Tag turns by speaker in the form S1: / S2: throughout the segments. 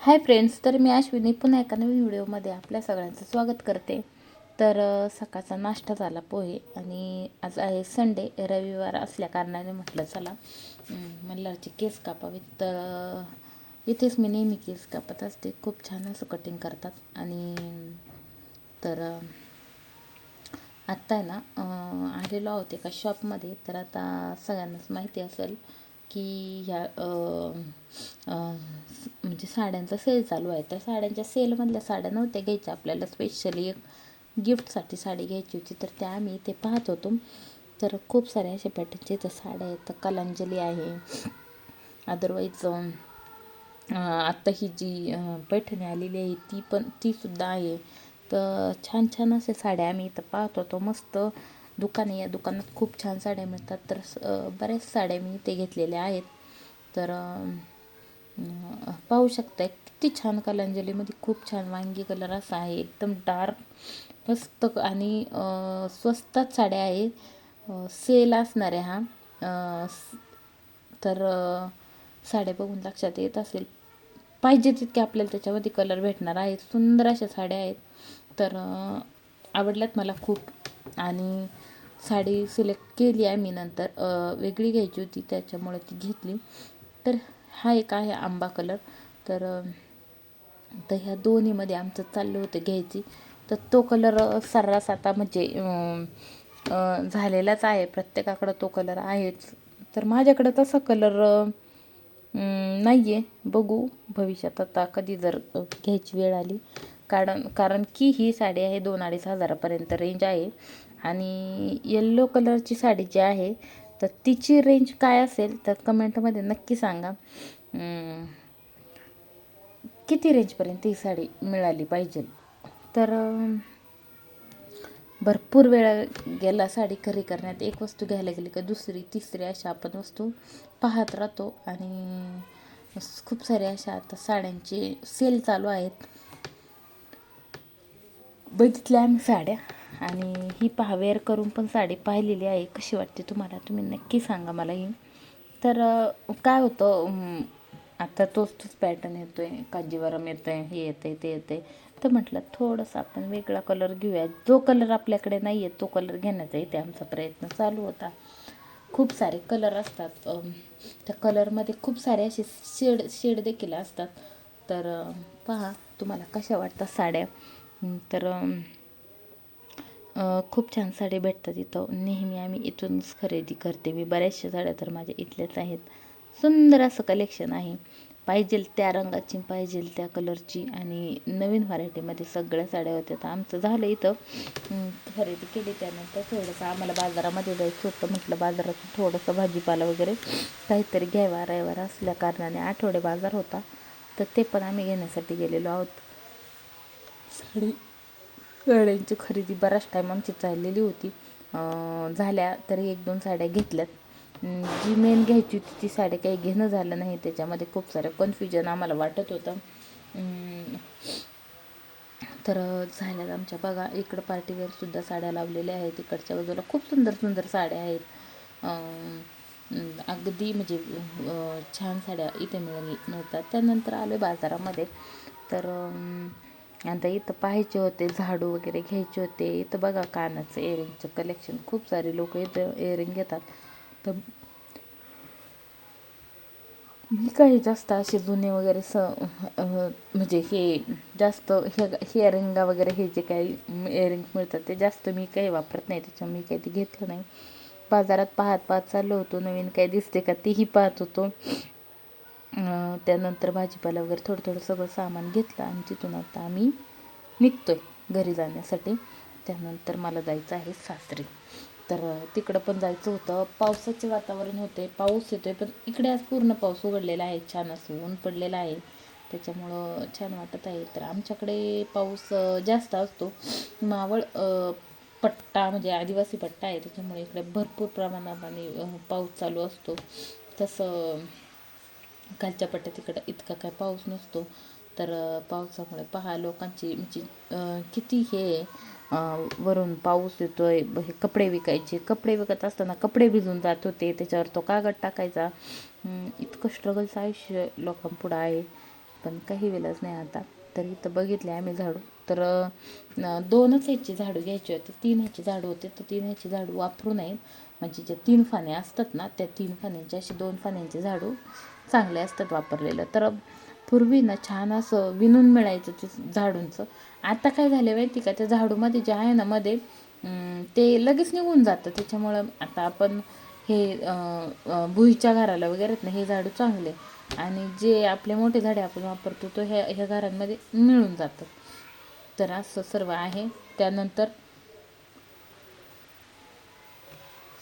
S1: Hi friends तर मी अश्विनी पुन्हा एका नवीन व्हिडिओमध्ये आपल्या सगळ्यांचं स्वागत करते. तर सकाळचा नाश्ता झाला पोहे आणि आज आहे संडे रविवार असल्या कारणाने म्हटलं चला अं, मल्हारचे केस कापावेत तर इथेच मी नेहमी केस कापत असते. खूप छान असं कटिंग करतात. आणि तर आत्ता आहे ना आलेलो आहोत एका शॉपमध्ये तर आता सगळ्यांनाच माहिती असेल की ह्या म्हणजे साड्यांचा सेल चालू आहे. त्या साड्यांच्या सेलमधल्या साड्या नव्हत्या घ्यायच्या. आपल्याला स्पेशली एक गिफ्टसाठी साडी घ्यायची होती. तर त्या आम्ही इथे पाहत होतो. तर खूप साऱ्या अशा पॅटर्नच्या इथं साड्या आहेत. तर कलांजली आहे. अदरवाईज आत्ता ही जी पैठणी आलेली आहे ती पण तीसुद्धा आहे. तर छान छान असे साड्या आम्ही इथं पाहत होतो. मस्त दुकान आहे या दुकानात खूप छान साड्या मिळतात. तर बऱ्याच साड्या मी इथे घेतलेल्या आहेत. तर पाहू शकताय किती छान कलांजलीमध्ये खूप छान वांगी कलर असा आहे. एकदम डार्क मस्त आणि स्वस्तात साड्या आहे सेल असणार आहे हा तर साड्या बघून लक्षात येत असेल. पाहिजे तितके आपल्याला त्याच्यामध्ये कलर भेटणार आहेत. सुंदर अशा साड्या आहेत. तर आवडल्यात मला खूप. आणि साडी सिलेक्ट केली आहे मी नंतर वेगळी घ्यायची होती त्याच्यामुळे ती घेतली. तर हा एक आहे आंबा कलर तर तर ह्या दोन्हीमध्ये आमचं चाललं होतं घ्यायची. तर तो कलर सर्रास आता म्हणजे झालेलाच आहे. प्रत्येकाकडं तो कलर आहेच. तर माझ्याकडं तसा कलर नाही आहे बघू भविष्यात आता कधी जर घ्यायची वेळ आली. कारण कारण की ही साडी आहे दोन अडीच हजारापर्यंत रेंज आहे. आणि येल्लो कलरची साडी जी आहे तर तिची रेंज काय असेल तर कमेंटमध्ये नक्की सांगा. किती रेंजपर्यंत ही साडी मिळाली पाहिजे? तर भरपूर वेळा गेला साडी खरेदी करण्यात. एक वस्तू घ्यायला गेली का दुसरी तिसरी अशा आपण वस्तू पाहत राहतो. आणि खूप साऱ्या अशा आता साड्यांचे सेल चालू आहेत. बघितल्या आम्ही साड्या. आणि ही पहा वेअर करून पण साडी पाहिलेली आहे. कशी वाटते तुम्हाला? तुम्ही नक्की सांगा मला ही. तर काय होतं आता तोच तोच पॅटर्न येतो आहे कांजीवरम येतं आहे हे येतं आहे ते येतं आहे तर म्हटलं थोडंसं आपण वेगळा कलर घेऊया. जो कलर आपल्याकडे नाही आहे तो कलर घेण्याचा इथे आमचा प्रयत्न चालू होता. खूप सारे कलर असतात. त्या कलरमध्ये खूप सारे असे शेड शेड देखील असतात. तर पहा तुम्हाला कशा वाटतात साड्या? तर खूप छान साडी भेटतात इथं. नेहमी आम्ही इथूनच खरेदी करते. मी बऱ्याचशा साड्या तर माझ्या इथल्याच आहेत. सुंदर असं कलेक्शन आहे. पाहिजेल त्या रंगाची पाहिजेल त्या कलरची आणि नवीन व्हरायटीमध्ये सगळ्या साड्या होत्या. तर आमचं झालं इथं. खरेदी केली त्यानंतर थोडंसं आम्हाला बाजारामध्ये जायचं होतं. म्हटलं बाजारात थोडंसं भाजीपाला वगैरे काहीतरी घ्यावा रविवार असल्या कारणाने आठवडे बाजार होता. तर ते पण आम्ही घेण्यासाठी गेलेलो आहोत. साडी साड्यांची खरेदी बराच टाईम आमची चाललेली होती. झाल्या तरी एक दोन साड्या घेतल्यात. जी मेन घ्यायची होती ती साडी काही घेणं झालं नाही. त्याच्यामध्ये खूप सारं कन्फ्युजन आम्हाला वाटत होतं. तर झाल्यात आमच्या बघा इकडं पार्टीवेअरसुद्धा साड्या लावलेल्या आहेत. इकडच्या बाजूला खूप सुंदर सुंदर साड्या आहेत. अगदी म्हणजे छान साड्या इथे मिळ मिळतात. त्यानंतर आलो बाजारामध्ये. तर आता इथं पाहायचे होते झाडू वगैरे घ्यायचे होते. इथं बघा कानाचं इयरिंगचं कलेक्शन खूप सारे लोक इथं इयरिंग घेतात. तर मी काही जास्त असे जुने वगैरे स म्हणजे हे जास्त हे हेअरिंगा वगैरे हे जे काही इयरिंग मिळतात ते जास्त मी काही वापरत नाही. त्याच्यामुळे मी काही ते घेतलं नाही. बाजारात पाहत पाहत चाललो होतो. नवीन काही दिसते का तेही पाहत होतो. त्यानंतर भाजीपाला वगैरे थोडं थोडं सगळं सामान घेतलं आणि तिथून आता आम्ही निघतो आहे घरी जाण्यासाठी. त्यानंतर मला जायचं आहे सासरी. तर तिकडं पण जायचं होतं. पावसाचे वातावरण होते. पाऊस येतोय पण इकडे आज पूर्ण पाऊस उघडलेला आहे. छान असं ऊन पडलेलं आहे. त्याच्यामुळं छान वाटत आहे. तर आमच्याकडे पाऊस जास्त असतो. मावळ पट्टा म्हणजे आदिवासी पट्टा आहे. त्याच्यामुळे इकडे भरपूर प्रमाणात आणि पाऊस चालू असतो. तसं खालच्या पट्ट्यात तिकडं इतका काय पाऊस नसतो. तर पावसामुळे पहा लोकांची म्हणजे किती हे वरून पाऊस येतोय. ब- हे कपडे विकायचे. कपडे विकत असताना कपडे भिजून जात होते. त्याच्यावर तो कागद टाकायचा. इतकं स्ट्रगलचं आयुष्य लोकांपुढं आहे. पण काही वेळच नाही आता. तर इथं बघितले आम्ही झाडू. तर दोनच ह्याची झाडू घ्यायची होती तीन ह्याची झाडू होते. तर तीन ह्याची झाडू वापरू नयेत. म्हणजे ज्या तीन फाने असतात ना त्या तीन फाण्यांचे असे दोन फाण्यांचे झाडू चांगले असतात वापरलेलं. तर पूर्वी ना छान असं विणून मिळायचं ते झाडूंचं. आता काय झालं माहिती का? त्या झाडूमध्ये जे आहे ना मध्ये ते लगेच निघून जातं. त्याच्यामुळं आता आपण हे भुईच्या घराला वगैरे आहेत ना हे झाडू चांगले. आणि जे आपले मोठे झाडे आपण वापरतो तो ह्या ह्या घरांमध्ये मिळून जातं. तर असं सर्व आहे. त्यानंतर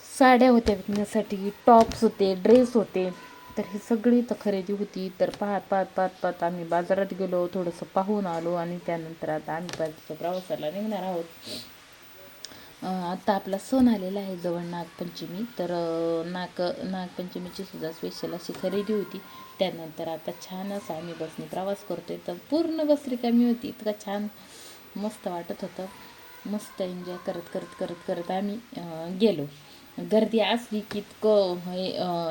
S1: साड्या होत्या विकण्यासाठी टॉप्स होते ड्रेस होते. तर ही सगळी तर खरेदी होती. तर पाहत पाहत पाहत पाहत आम्ही बाजारात गेलो. थोडंसं पाहून आलो आणि त्यानंतर आता आम्ही परतीच्या प्रवासाला निघणार आहोत. आता आपला सण आलेला आहे जवळ नागपंचमी. तर नाग नागपंचमीची सुद्धा स्पेशल अशी खरेदी होती. त्यानंतर आता छान असं आम्ही बसने प्रवास करतोय. तर पूर्ण बस रिकामी होती. इतका छान मस्त वाटत होतं. मस्त एन्जॉय करत करत करत करत आम्ही गेलो. गर्दी असली की इतकं हे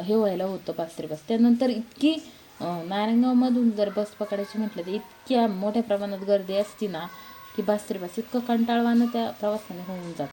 S1: हे व्हायला होतं बासरी बस. त्यानंतर इतकी नारायणगावमधून जर बस पकडायची म्हटलं तर इतक्या मोठ्या प्रमाणात गर्दी असती ना की बासरी बस इतकं कंटाळवानं त्या प्रवासाने होऊन जातं.